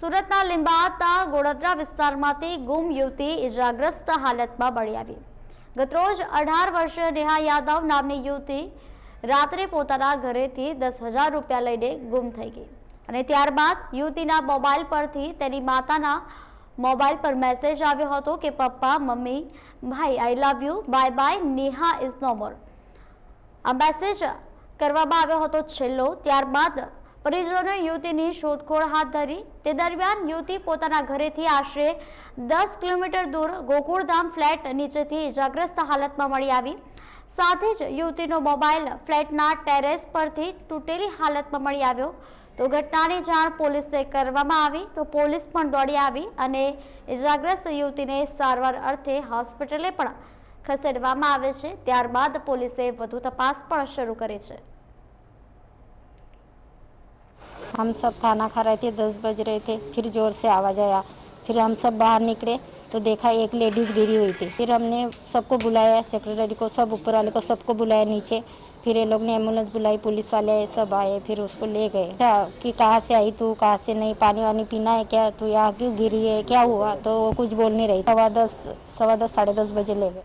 સુરતના લીંબાતા ગોળત્રા વિસ્તારમાંથી ગુમ યુવતી ઇજાગ્રસ્ત હાલતમાં મળી આવી. ગતરોજ અઢાર વર્ષીય નેહા યાદવ નામની યુવતી રાત્રે પોતાના ઘરેથી દસ હજાર રૂપિયા લઈને ગુમ થઈ ગઈ. અને ત્યારબાદ યુવતીના મોબાઈલ પરથી તેની માતાના મોબાઈલ પર મેસેજ આવ્યો હતો કે, પપ્પા, મમ્મી, ભાઈ I love you bye bye Neha is no more આ મેસેજ કરવામાં આવ્યો હતો છેલ્લો. ત્યારબાદ પરિજનોએ યુવતીની શોધખોળ હાથ ધરી. તે દરમિયાન યુવતી પોતાના ઘરેથી આશરે દસ કિલોમીટર દૂર ગોકુળધામ ફ્લેટ નીચેથી ઇજાગ્રસ્ત હાલતમાં મળી આવી. સાથે જ યુવતીનો મોબાઈલ ફ્લેટના ટેરેસ પરથી તૂટેલી હાલતમાં મળી આવ્યો. તો ઘટનાની જાણ પોલીસને કરવામાં આવી તો પોલીસ પણ દોડી આવી અને ઇજાગ્રસ્ત યુવતીને સારવાર અર્થે હોસ્પિટલે પણ ખસેડવામાં આવે છે. ત્યારબાદ પોલીસે વધુ તપાસ પણ શરૂ કરી છે. हम सब खाना खा रहे थे दस बज रहे थे फिर जोर से आवाज़ आया फिर हम सब बाहर निकले तो देखा एक लेडीज़ गिरी हुई थी फिर हमने सबको बुलाया सेक्रेटरी को सब ऊपर वाले को सबको बुलाया नीचे फिर ये लोग ने एम्बुलेंस बुलाई पुलिस वाले आए सब आए फिर उसको ले गए क्या कि कहाँ से आई तू कहाँ से नहीं पानी वानी पीना है क्या तू यहाँ क्यों गिरी है क्या हुआ तो वो कुछ बोल नहीं रही सवा दस सवा दस साढ़े दस बजे ले गए